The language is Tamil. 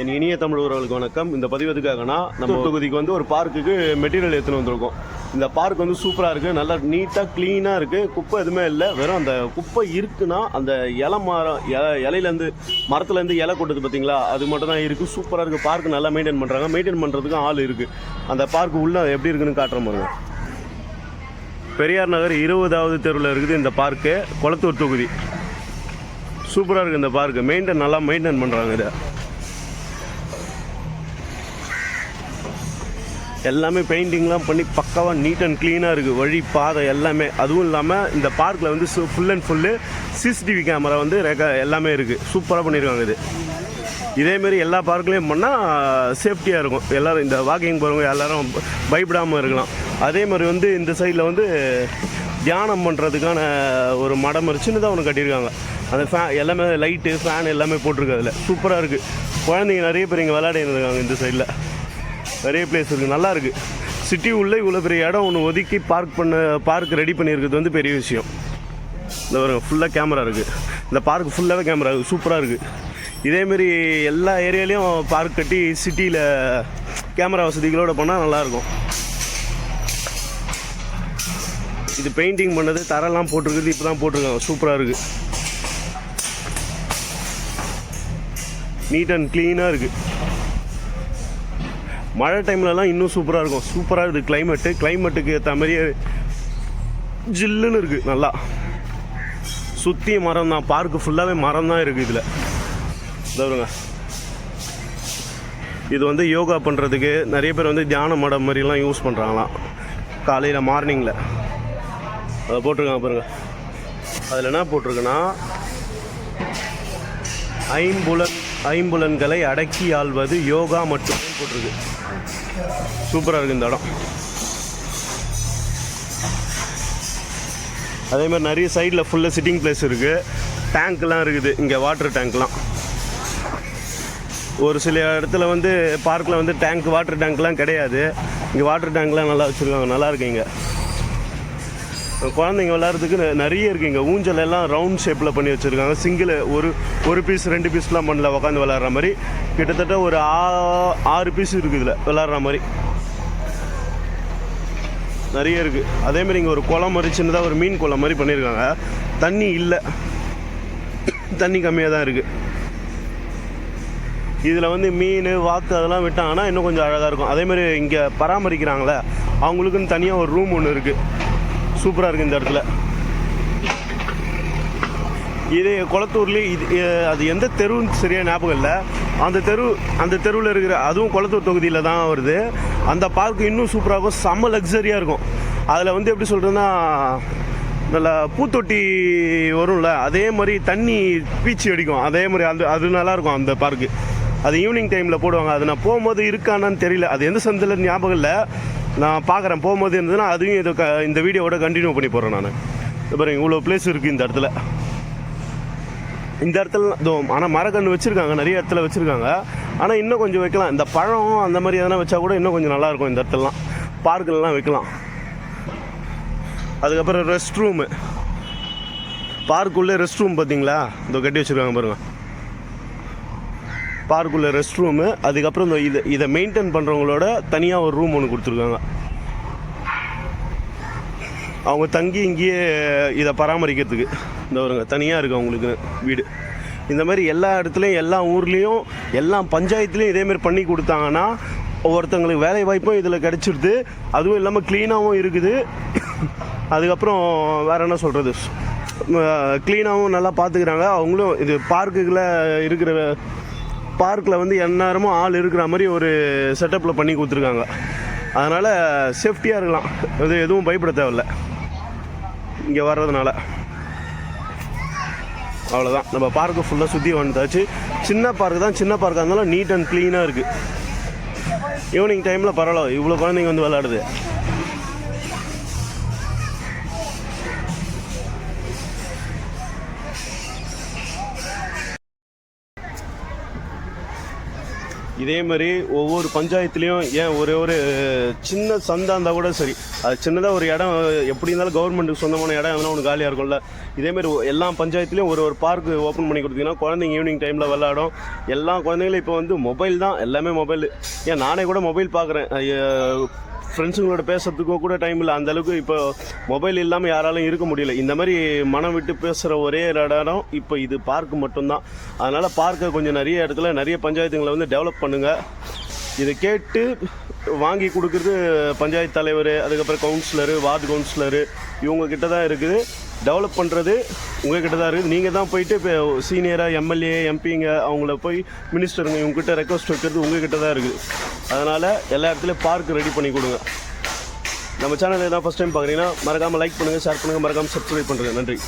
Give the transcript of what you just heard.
என் இனிய தமிழ் உறவுகளுக்கு வணக்கம். இந்த பதிவு எதுக்காகனா நம்ம தொகுதிக்கு வந்து ஒரு பார்க்குக்கு மெட்டீரியல் எடுத்துன்னு வந்திருக்கோம். இந்த பார்க் வந்து சூப்பராக இருக்குது நல்லா நீட்டாக க்ளீனாக இருக்குது குப்பை எதுவுமே இல்லை வெறும் அந்த குப்பை இருக்குன்னா அந்த இலை மரம் இல- இலையிலேருந்து மரத்துலேருந்து இலை கொட்டுது பார்த்தீங்களா அது மட்டும் தான் இருக்குது சூப்பராக இருக்குது பார்க் நல்லா மெயின்டைன் பண்ணுறாங்க மெயின்டைன் பண்ணுறதுக்கும் ஆள் இருக்குது அந்த பார்க் உள்ள எப்படி இருக்குன்னு காட்டுறேன் பாருங்க. பெரியார் நகர் இருபதாவது தெருவில் இருக்குது இந்த பார்க்கு குளத்தூர் தொகுதி. சூப்பராக இருக்குது இந்த பார்க்கு மெயின்டைன் நல்லா மெயின்டைன் பண்ணுறாங்க இதை. எல்லாமே பெயிண்டிங்லாம் பண்ணி பக்காவாக நீட் அண்ட் க்ளீனாக இருக்குது வழி பாதை எல்லாமே. அதுவும் இல்லாமல் இந்த பார்க்கில் வந்து full and full CCTV camera வந்து ரெக்க எல்லாமே இருக்குது சூப்பராக பண்ணியிருக்காங்க இது. இதேமாரி எல்லா பார்க்லேயும் பண்ணால் சேஃப்டியாக இருக்கும். எல்லோரும் இந்த வாக்கிங் போகிறவங்க எல்லாரும் பயப்படாமல் இருக்கலாம். அதே மாதிரி வந்து இந்த சைடில் வந்து தியானம் பண்ணுறதுக்கான ஒரு மடம் மாதிரி சின்னதாக ஒன்று கட்டியிருக்காங்க. அந்த ஃபே எல்லாமே லைட்டு ஃபேன் எல்லாமே போட்டிருக்கு அதில். சூப்பராக இருக்குது குழந்தைங்க நிறைய பேர் இங்கே விளையாடின்னு இருக்காங்க இந்த சைடில் நிறைய பிளேஸ் இருக்குது நல்லா இருக்குது சிட்டி உள்ளே இவ்வளோ பெரிய இடம் ஒன்று ஒதுக்கி பார்க் பண்ண பார்க் ரெடி பண்ணியிருக்கிறது வந்து பெரிய விஷயம். இந்த பாருங்க ஃபுல்லாக கேமரா இருக்குது இந்த பார்க் ஃபுல்லாகவே கேமரா இருக்குது சூப்பராக இருக்குது இதேமாரி எல்லா ஏரியாலையும் பார்க் கட்டி சிட்டியில் கேமரா வசதிகளோட பண்ணால் நல்லாயிருக்கும் இது பெயிண்டிங் பண்ணது தரெல்லாம் போட்டிருக்குது இப்போ தான் போட்டிருக்காங்க சூப்பராக இருக்குது நீட் அண்ட் க்ளீனாக இருக்குது மழை டைம்லலாம் இன்னும் சூப்பராக இருக்கும். சூப்பராக இருக்குது கிளைமேட்டு கிளைமேட்டுக்கு ஏற்ற மாதிரியே ஜில்லுன்னு இருக்குது நல்லா. சுற்றி மரம் தான். பார்க்கு ஃபுல்லாகவே மரம் தான் இருக்குது இதில். பாருங்க. இது வந்து யோகா பண்ணுறதுக்கு நிறைய பேர் வந்து தியான மடம் மாதிரிலாம் யூஸ் பண்ணுறாங்களாம் காலையில் மார்னிங்கில் அதை போட்டிருக்காங்க பாருங்க. அதில் என்ன போட்டிருக்குன்னா ஐம்புலன் ஐம்புலன்களை அடக்கி ஆள்வது யோகா மட்டுமே போட்டிருக்கு. சூப்பராக இருக்குது இந்த இடம். அதே மாதிரி நிறைய சைடில் ஃபுல்லாக சிட்டிங் பிளேஸ் இருக்குது டேங்க்லாம் இருக்குது. இங்கே வாட்டர் டேங்க்லாம் ஒரு சில இடத்துல வந்து பார்க்கில் வந்து டேங்க் வாட்டர் டேங்க்லாம் கிடையாது. இங்கே வாட்டர் டேங்க்லாம் நல்லா வச்சுருக்காங்க. நல்லாயிருக்கு இங்கே. குழந்தைங்க விளாட்றதுக்கு நிறைய இருக்குது இங்கே. ஊஞ்சல் எல்லாம் ரவுண்ட் ஷேப்பில் பண்ணி வச்சுருக்காங்க. சிங்கிள் ஒரு ஒரு பீஸ் ரெண்டு பீஸ்லாம் பண்ணல உட்காந்து விளாட்ற மாதிரி. கிட்டத்தட்ட ஒரு ஆ- ஆறு பீஸ் இருக்குது இதில் விளாட்ற மாதிரி. நிறைய இருக்குது அதேமாதிரி இங்கே ஒரு குளம் மாதிரி சின்னதாக ஒரு மீன் குளம் மாதிரி பண்ணியிருக்காங்க தண்ணி இல்லை. தண்ணி கம்மியாக தான் இருக்குது இதில் வந்து மீன் வாத்து அதெல்லாம் விட்டாங்கன்னா இன்னும் கொஞ்சம் அழகாக இருக்கும். அதேமாதிரி இங்கே பராமரிக்கிறாங்களே அவங்களுக்குன்னு தனியாக ஒரு ரூம் ஒன்று இருக்குது சூப்பராக இருக்குது இந்த இடத்துல. இது குளத்தூர்லேயே இது அது எந்த தெருன்னு சரியாக ஞாபகம் இல்லை. அந்த தெரு அந்த தெருவில் இருக்கிற அதுவும் குளத்தூர் தொகுதியில் தான் வருது. அந்த பார்க் இன்னும் சூப்பராக இருக்கும். செம்ம லக்ஸரியாக இருக்கும். அதில் வந்து எப்படி சொல்கிறதுன்னா நல்ல பூத்தொட்டி வரும்ல அதே மாதிரி தண்ணி பீச்சி அடிக்கும். அதே மாதிரி அது அது நல்லாயிருக்கும் அந்த பார்க்கு அது ஈவினிங் டைமில் போடுவாங்க. அது நான் போகும்போது இருக்கானான்னு தெரியல. அது எந்த சந்தில் ஞாபகம் இல்லை. நான் பார்க்குறேன். போகும்போது இருந்ததுன்னா அதையும் இதை க இந்த வீடியோவோட கண்டினியூ பண்ணி போடுறேன் நான். பாருங்க இவ்வளோ பிளேஸ் இருக்குது இந்த இடத்துல. இந்த இடத்துல இதோ ஆனால் மரக்கன்று வச்சுருக்காங்க நிறைய இடத்துல வச்சுருக்காங்க. ஆனால் இன்னும் கொஞ்சம் வைக்கலாம். இந்த பழம் அந்த மாதிரி எதனா வச்சா கூட இன்னும் கொஞ்சம் நல்லாயிருக்கும் இந்த இடத்துலலாம். பார்க்கெல்லாம் வைக்கலாம். அதுக்கப்புறம் ரெஸ்ட் ரூமு பார்க்குள்ளே ரெஸ்ட் ரூம் பார்த்தீங்களா? இதோ கட்டி வச்சுருக்காங்க பாருங்கள் பார்க்குள்ளே ரெஸ்ட் ரூமு அதுக்கப்புறம் இந்த இதை இதை மெயின்டைன் பண்ணுறவங்களோட தனியாக ஒரு ரூம் ஒன்று கொடுத்துருக்காங்க. அவங்க தங்கி இங்கேயே இதை பராமரிக்கிறதுக்கு. இந்த வருங்க தனியாக இருக்குது அவங்களுக்கு வீடு. இந்த மாதிரி எல்லா இடத்துலையும் எல்லா ஊர்லேயும் எல்லா பஞ்சாயத்துலேயும் இதேமாரி பண்ணி கொடுத்தாங்கன்னா ஒவ்வொருத்தங்களுக்கு வேலை வாய்ப்பும் இதில் கிடச்சிருது. அதுவும் இல்லாமல் க்ளீனாகவும் இருக்குது. அதுக்கப்புறம் வேறு என்ன சொல்கிறது க்ளீனாகவும் நல்லா பார்த்துக்கிறாங்க அவங்களும் இது பார்க்குக்குள்ளே இருக்கிற பார்க்கில் வந்து எந்நேரமும் ஆள் இருக்கிற மாதிரி ஒரு செட்டப்பில் பண்ணி கொடுத்துருக்காங்க. அதனால் சேஃப்டியாக இருக்கலாம். இது எதுவும் பயப்பட தேவையில்ல. இங்கே வர்றதுனால. அவ்வளோதான் நம்ம பார்க்கு ஃபுல்லாக சுற்றி வந்தாச்சு சின்ன பார்க் தான். சின்ன பார்க்காக இருந்தாலும் நீட் அண்ட் க்ளீனாக இருக்குது ஈவினிங் டைமில் பரவாயில்ல. இவ்வளோ குழந்தைங்க வந்து விளாடுது இதே மாதிரி ஒவ்வொரு பஞ்சாயத்துலேயும் ஏன் ஒரே ஒரு சின்ன சந்தா இருந்தால் கூட சரி. அது சின்னதாக ஒரு இடம் எப்படி இருந்தாலும் கவர்மெண்ட்டுக்கு சொந்தமான இடம் எதனா ஒன்று காலியாக இருக்கும்ல. இதேமாரி எல்லா பஞ்சாயத்துலேயும் ஒரு ஒரு பார்க் ஓப்பன் பண்ணி கொடுத்தீங்கன்னா குழந்தைங்க ஈவினிங் டைமில் விளாடும் எல்லா குழந்தைங்களும் இப்போ வந்து மொபைல் தான். எல்லாமே மொபைல் ஏன் நானே கூட மொபைல் பார்க்குறேன். ஃப்ரெண்ட்ஸுங்களோட பேசுறதுக்கோ கூட டைம் இல்லை. அந்தளவுக்கு இப்போ மொபைல் இல்லாமல் யாராலும் இருக்க முடியல. இந்த மாதிரி மனம் விட்டு பேசுகிற ஒரே இடம் இப்போ இது பார்க் மட்டும்தான். அதனால் பார்க்கை கொஞ்சம் நிறைய இடத்துல நிறைய பஞ்சாயத்துங்களை வந்து டெவலப் பண்ணுங்கள் இதை கேட்டு வாங்கி கொடுக்குறது பஞ்சாயத்து தலைவர் அதுக்கப்புறம் கவுன்சிலரு வார்டு கவுன்சிலரு இவங்க கிட்ட தான் இருக்குது. டெவலப் பண்ணுறது உங்கள் கிட்ட தான் இருக்குது. நீங்கள் தான் போயிட்டு இப்போ சீனியராக எம்எல்ஏ எம்பிங்க அவங்கள போய் மினிஸ்டருங்க இவங்ககிட்ட ரெக்வஸ்ட் வைக்கிறது உங்கள் கிட்ட தான் இருக்குது. அதனால் எல்லா இடத்துலையும் பார்க் ரெடி பண்ணி கொடுங்க. நம்ம சேனல் எதாவது ஃபஸ்ட் டைம் பார்க்குறீங்கன்னா மறக்காமல் லைக் பண்ணுங்கள் ஷேர் பண்ணுங்கள் மறக்காமல் சப்ஸ்கிரைப் பண்ணுங்கள் நன்றி.